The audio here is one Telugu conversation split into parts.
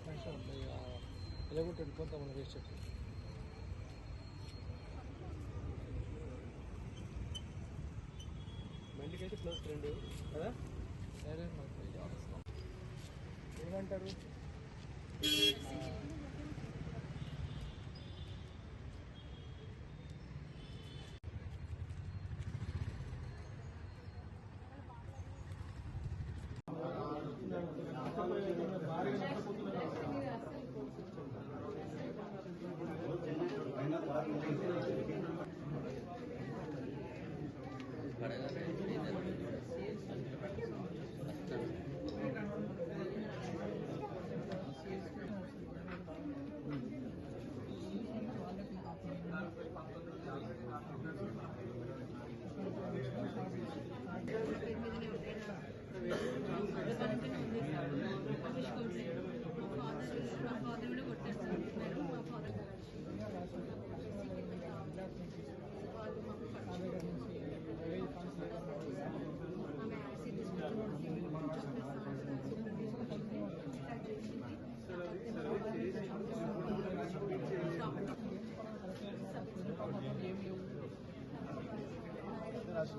ఒక నిమిషం ఎలాగొట్టి వెళ్ళిపోతాం మనం వేస్ట్ చెప్పి బండికి అయితే ప్లస్ రెండు కదా? సరే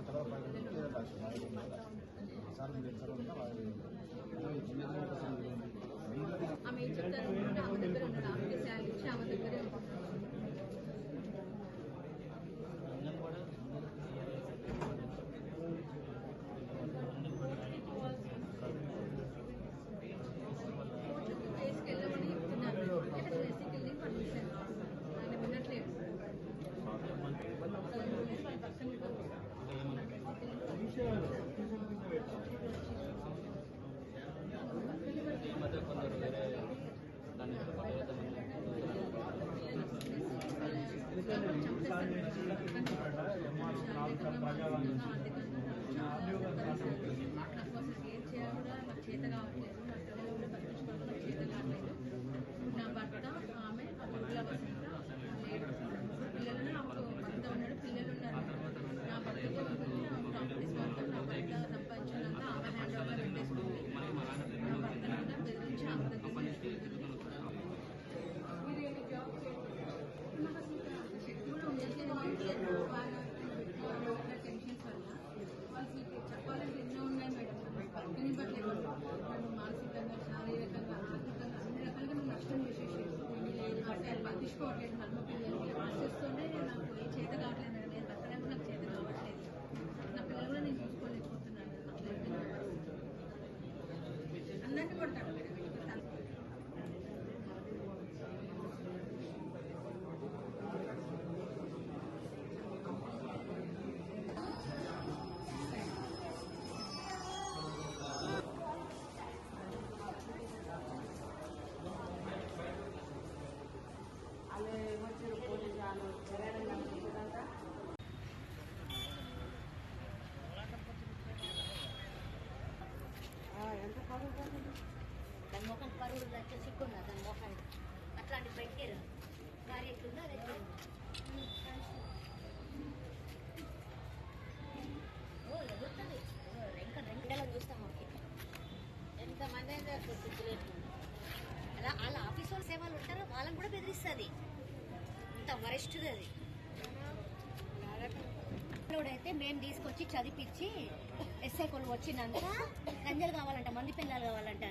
మనకి ఏమంటారు ఏం చెప్తారు ఆమె దగ్గర ఉన్నాడు ఆమెకి శాలరీ ఇచ్చి ఆమె దగ్గరే ఉంటాడు ప్లేస్కి వెళ్ళమని చెప్తున్నారు ఇక్కడ ప్లేస్కి వెళ్ళి పంపించాను ఆయన వినట్లేదు వాళ్ళ పక్కన నా భర్త ఆమె అమృతుల వసంత లేడు పిల్లలు నాకు భర్త ఉన్నాడు పిల్లలు ఉన్నారు నా భర్తతో ప్రాపర్టీస్ మొత్తం నా భర్త సంపాదించినంత ఆమె హ్యాండ్ ఓవర్ పెట్టేసుకుంది నా భర్త కూడా బెదిరించి ఆమె దగ్గర తీసుకుంటుంది షెడ్యూల్ ఉండేది లేదు వాళ్ళ టెన్షన్స్ వల్ల వాళ్ళకి చెప్పాలంటే ఎన్నో ఉన్నాయి మేడం పక్కనివ్వట్లేదు నన్ను మానసికంగా శారీరకంగా ఆర్థికంగా అన్ని రకాలుగా నన్ను నష్టం చేసేసి అంటే అది పట్టించుకోవట్లేదు హల్మ పిల్లలకి ఆశిస్తూనే నాకు ఏం చేత కావట్లేదు మేడం నేను బతకడానికి నాకు చేత కావట్లేదు నా పిల్లలు కూడా నేను చూసుకోలేకపోతున్నాను అట్లయితే నా పరిస్థితి. అందరినీ కొట్టాడు మేడం ఇంటికి తల- దాని ముఖం పరువులు వచ్చి సిక్కున్నా దాని ముఖం అట్లాంటి పెట్టారు భార్య ఎట్లుందో అది ఎట్లుంది ఓ ఎగురుతుంది ఓ, రెండేళ్ళ చూస్తాం ఓకే ఎంతమంది అయితే అలా వాళ్ళ ఆఫీస్ వాళ్ళు సేవలు ఉంటారో వాళ్ళని కూడా బెదిరిస్తుంది. అంత వరెస్ట్ది అది అయితే మేము తీసుకొచ్చి చదివించి ఎస్ఐ కొలు వచ్చినాక గంజలు కావాలంట మంది పిల్లలు కావాలంట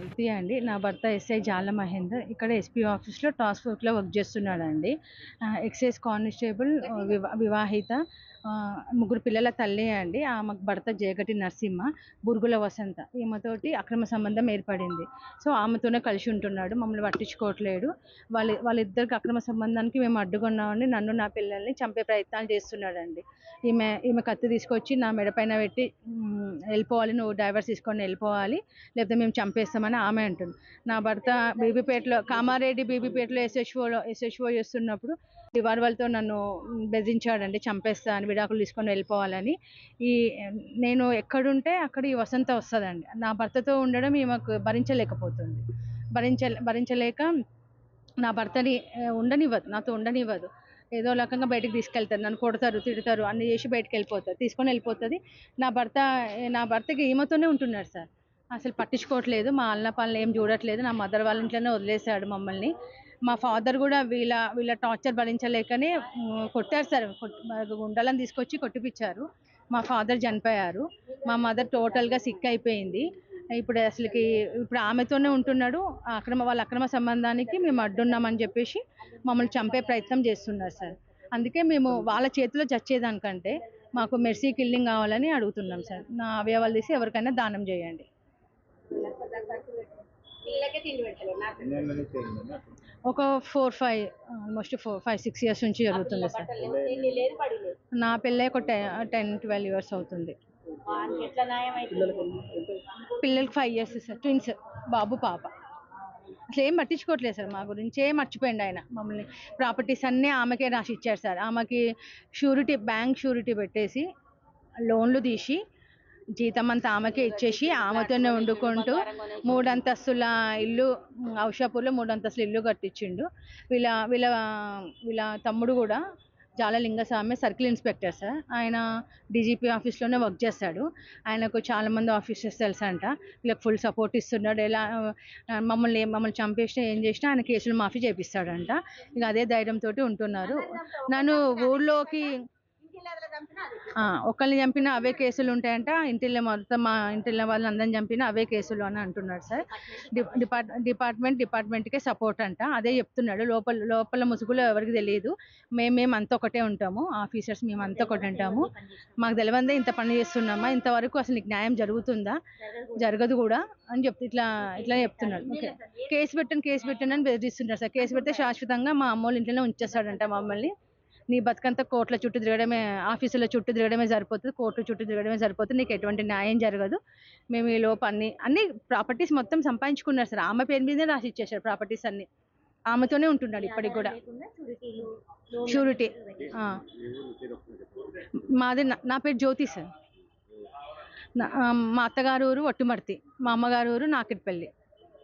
ఆయనకి అండి. నా భర్త ఎస్ఐ జాల మహేందర్. ఇక్కడ ఎస్పీ ఆఫీస్లో టాస్క్ ఫోర్స్లో వర్క్ చేస్తున్నాడండి. ఎక్సైజ్ కానిస్టేబుల్ వివా వివాహిత ముగ్గురు పిల్లల తల్లి అండి. ఆమెకు భర్త జయగటి నరసింహ బురుగుల వసంత. ఈమెతోటి అక్రమ సంబంధం ఏర్పడింది. సో ఆమెతోనే కలిసి ఉంటున్నాడు. మమ్మల్ని పట్టించుకోవట్లేడు వాళ్ళ వాళ్ళిద్దరికి అక్రమ సంబంధానికి మేము అడ్డుకున్నామండి. నన్ను నా పిల్లల్ని చంపే ప్రయత్నాలు చేస్తున్నాడండి. ఈమె ఈమె కత్తి తీసుకొచ్చి నా మెడపైన పెట్టి వెళ్ళిపోవాలి. నువ్వు డైవర్స్ తీసుకొని వెళ్ళిపోవాలి. లేకపోతే మేము చంపేస్తామని ఆమె అంటుంది. నా భర్త బీబీపేటలో కామారెడ్డి బీబీపేటలో ఎస్ఎస్ఓలో ఎస్ఎస్ఓ చేస్తున్నప్పుడు రివాల్వర్తో నన్ను బెదిరించాడండి. చంపేస్తా అని విడాకులు తీసుకొని వెళ్ళిపోవాలని. ఈ నేను ఎక్కడుంటే అక్కడ ఈ వసంత వస్తుందండి. నా భర్తతో ఉండడం ఈమెకు భరించలేకపోతుంది. భరించ భరించలేక నా భర్తని ఉండనివ్వదు నాతో ఉండనివ్వదు. ఏదో రకంగా బయటకు తీసుకెళ్తారు నన్ను కొడతారు తిడతారు అన్ని చేసి బయటకు వెళ్ళిపోతారు తీసుకొని వెళ్ళిపోతుంది. నా భర్త నా భర్తకి ఈమెతోనే ఉంటున్నారు సార్. అసలు పట్టించుకోవట్లేదు మా అన్న పనులు ఏం చూడట్లేదు నా మదర్ వాళ్ళ ఇంట్లోనే వదిలేశాడు మమ్మల్ని. మా ఫాదర్ కూడా వీళ్ళ వీళ్ళ టార్చర్ భరించలేకనే కొట్టారు సార్. గుండాలను తీసుకొచ్చి కొట్టిపించారు మా ఫాదర్ చనిపోయారు. మా మదర్ టోటల్గా సిక్ అయిపోయింది. ఇప్పుడు అసలుకి ఇప్పుడు ఆమెతోనే ఉంటున్నాడు. అక్రమ వాళ్ళ అక్రమ సంబంధానికి మేము అడ్డున్నామని చెప్పేసి మమ్మల్ని చంపే ప్రయత్నం చేస్తున్నారు సార్. అందుకే మేము వాళ్ళ చేతిలో చచ్చేదానికంటే మాకు మెర్సీ కిల్లింగ్ కావాలని అడుగుతున్నాం సార్. నా అవయవాలు తీసి ఎవరికైనా దానం చేయండి. ఒక four five almost four five six years నుంచి జరుగుతుంది సార్. నా పెళ్ళి ఒక టెన్ ట్వెల్వ్ ఇయర్స్ అవుతుంది. పిల్లలకి ఫైవ్ ఇయర్స్ సార్ ట్విన్స్ బాబు పాప. అసలు ఏం పట్టించుకోవట్లేదు సార్ మా గురించి ఏం మర్చిపోయింది ఆయన మమ్మల్ని. ప్రాపర్టీస్ అన్నీ ఆమెకే రాసి ఇచ్చారు సార్. ఆమెకి షూరిటీ బ్యాంక్ షూరిటీ పెట్టేసి లోన్లు తీసి జీతం అంతా ఆమెకే ఇచ్చేసి ఆమెతోనే వండుకుంటూ మూడు అంతస్తుల ఇల్లు ఔషాపూర్లో మూడు అంతస్తుల ఇల్లు కట్టించిండు. వీళ్ళ వీళ్ళ వీళ్ళ తమ్ముడు కూడా జాలలింగస్వామి సర్కిల్ ఇన్స్పెక్టర్ సార్. ఆయన డీజీపీ ఆఫీస్లోనే వర్క్ చేస్తాడు. ఆయనకు చాలామంది ఆఫీసర్స్ తెలుసంట. వీళ్ళకి ఫుల్ సపోర్ట్ ఇస్తున్నాడు. ఎలా మమ్మల్ని మమ్మల్ని చంపేసినా ఏం చేసినా ఆయన కేసులు మాఫీ చేపిస్తాడంట. ఇక అదే ధైర్యంతో ఉంటున్నారు. నన్ను ఊళ్ళోకి ఆ, ఒకళ్ళని చంపిన అవే కేసులు ఉంటాయంట ఇంటిలో మొత్తం మా ఇంటిలో వాళ్ళందరిని చంపిన అవే కేసులు అని అంటున్నాడు సార్. డిపార్ట్ డిపార్ట్మెంట్ డిపార్ట్మెంట్కే సపోర్ట్ అంట. అదే చెప్తున్నాడు. లోపల లోపల ముసుగులో ఎవరికి తెలియదు. మేము మేము అంతా ఒకటే ఉంటాము. ఆఫీసర్స్ మేము అంతా ఒకటి ఉంటాము. మాకు తెలియందే ఇంత పని చేస్తున్నామా? ఇంతవరకు అసలు నీకు న్యాయం జరుగుతుందా? జరగదు. కూడా అని చెప్తే ఇట్లా ఇట్లా చెప్తున్నాడు ఓకే. కేసు పెట్టండి కేసు పెట్టండి అని బెదిరిస్తున్నారు సార్. కేసు పెడితే శాశ్వతంగా మా అమ్మోళ్ళ ఇంట్లోనే ఉంచేస్తాడంట మమ్మల్ని. నీ బతుకంతా కోర్టుల చుట్టూ తిరగడమే ఆఫీసుల చుట్టూ తిరగడమే సరిపోతుంది కోర్టు చుట్టూ తిరగడమే సరిపోతుంది నీకు ఎటువంటి న్యాయం జరగదు. మేము ఈ లోపు అన్ని అన్ని ప్రాపర్టీస్ మొత్తం సంపాదించుకున్నారు సార్. ఆమె పేరు మీదే రాసి ఇచ్చేసారు ప్రాపర్టీస్ అన్ని. ఆమెతోనే ఉంటున్నాడు ఇప్పటికి కూడా. షూరిటీ. మాది నా- నా పేరు జ్యోతి సార్. మా అత్తగారు ఊరు ఒట్టుమర్తి మా అమ్మగారు ఊరు నాకిట్పల్లి